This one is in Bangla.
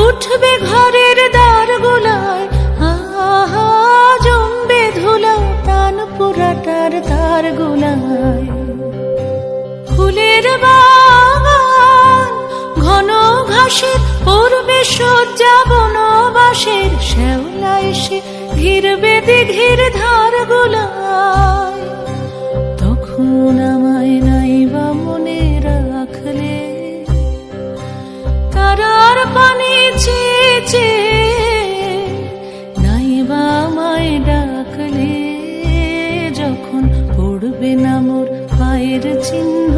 উঠবে ঘরের দ্বার গোলায় আহা, জমবে ধুলা তান পুরাটার তার গোলায় ফুলের বাগান, ঘন ঘাসের পূর্বে সজ্জা বনবাসের, শ্যাওলা এসে ঘিরবে দিঘির ধার গুলায় চেয়ে নাইবা ডাকলে যখন পড়বে না মোর পায়ের চিহ্ন